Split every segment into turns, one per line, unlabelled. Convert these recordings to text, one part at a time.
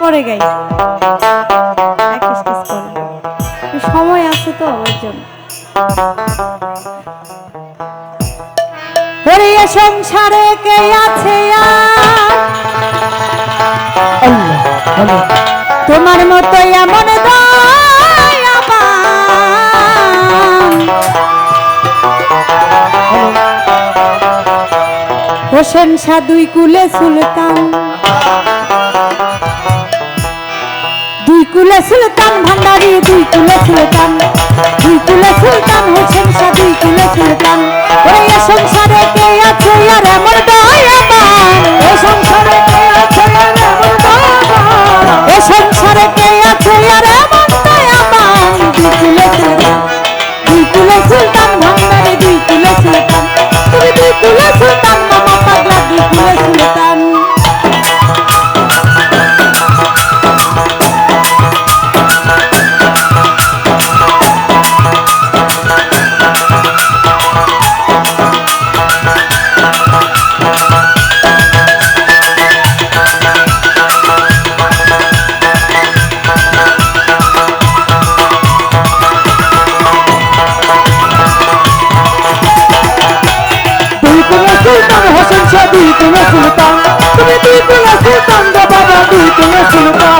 পরে গাই। সময় আছে তো ওই জন্য। ওরে সংসারে কে আছে তোমার মতো এমন হোসেন দুই কুলে সুলতান। কুলে সুলতান ভান্ডারি দুই কুলে সুলতান। দুই কুলে সুলতান হোসেন শাহ দুই কুলে সুলতান।
বাবা দুই কুলে সুলতান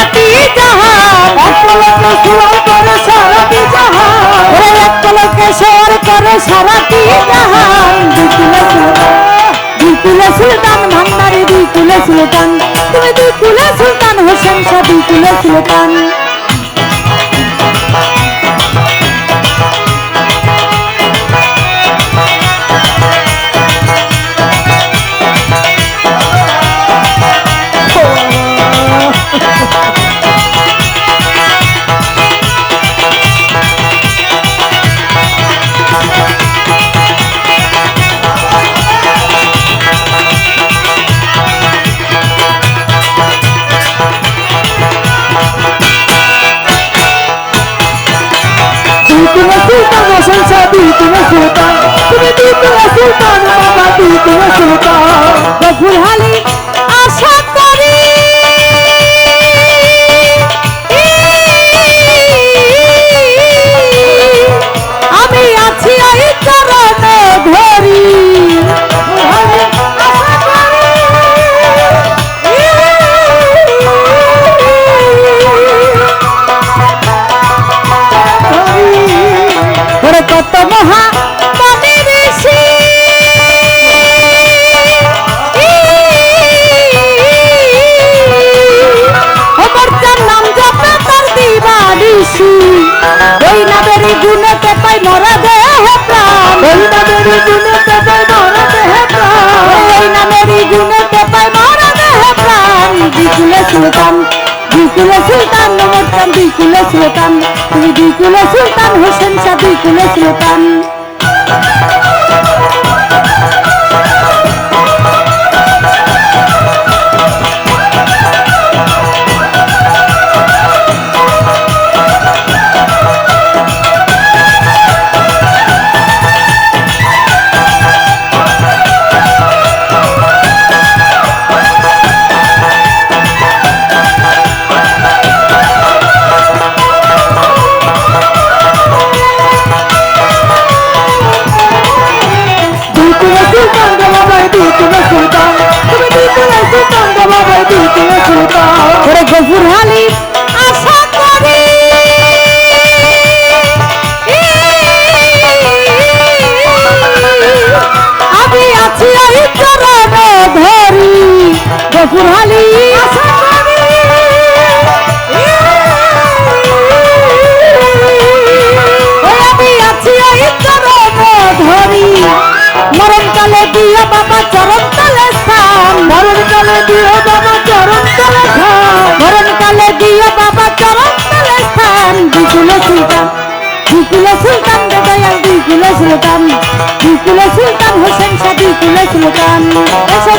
সারাটি জাহান। এক পলকে সওয়ার করে সারাটি জাহান ওরে এক পলকে সওয়ার করে সারাটি জাহান। দুই কুলে সুলতান দুই সুলতান। ভান্ডারি সুলতান হোসেন শাহ দুই কুলে সুলতান।
বাবা দুই কুলে
বিকুলে সুলতান বিকুল সুলতান নমস্কার বিকুল সুলতান তুমি বিকুল সুলতান হোসেন শাহ বিকুল সুলতান। ফুরহালি আমি আছি এই চরম ধরি মরণকালে দিও বাবা
চরম তলে স্থান। মরণকালে দিও বাবা চরম তলে স্থান। মরণকালে দিও বাবা চরম তলে স্থান। বিকুলে সুলতান বিকুলে সুলতান দয়াল বিকুলে সুলতান। বিকুলে হোসেন শাহ বিকুলে সুলতান।
এসব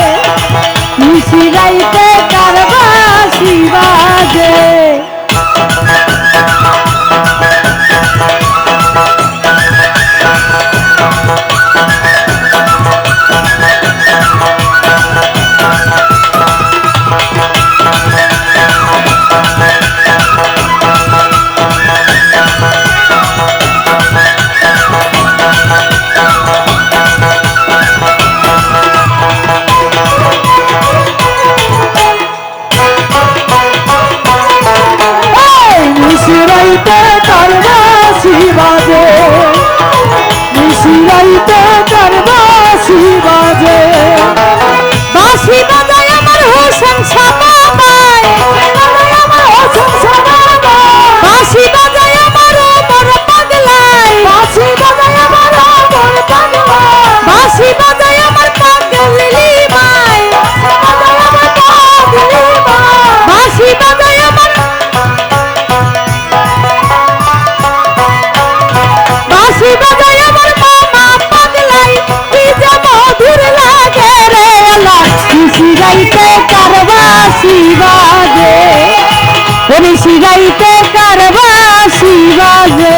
Santa কারবাসি বাজে। ওরে সিগাইতে কারবাসি বাজে।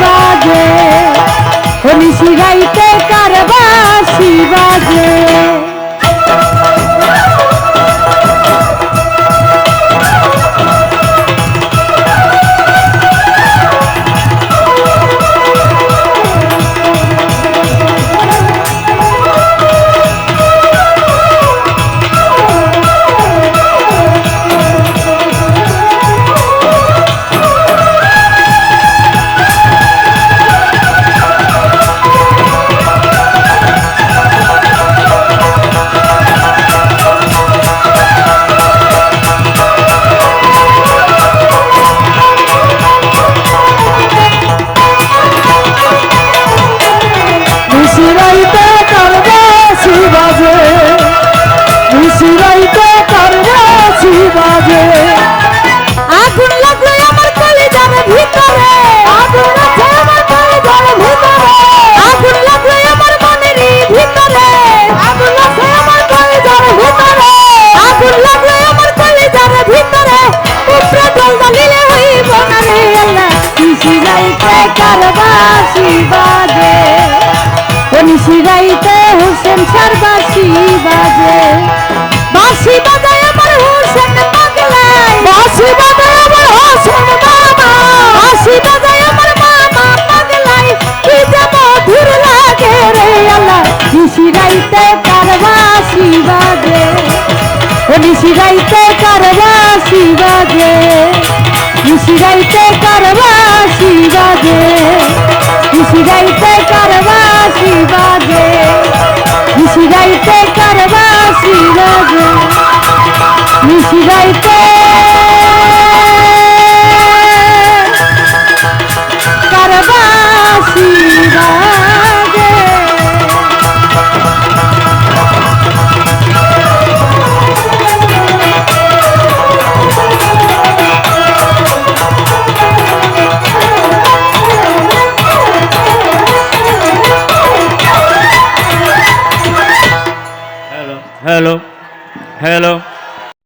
বাজে
গাইতে কারবাসি বাজে খুশি গাইতে কারবাসি বাজে খুশি গাইতে কারবাসি বাজে খুশি গাইতে কারবাসি বাজে খুশি গাইতে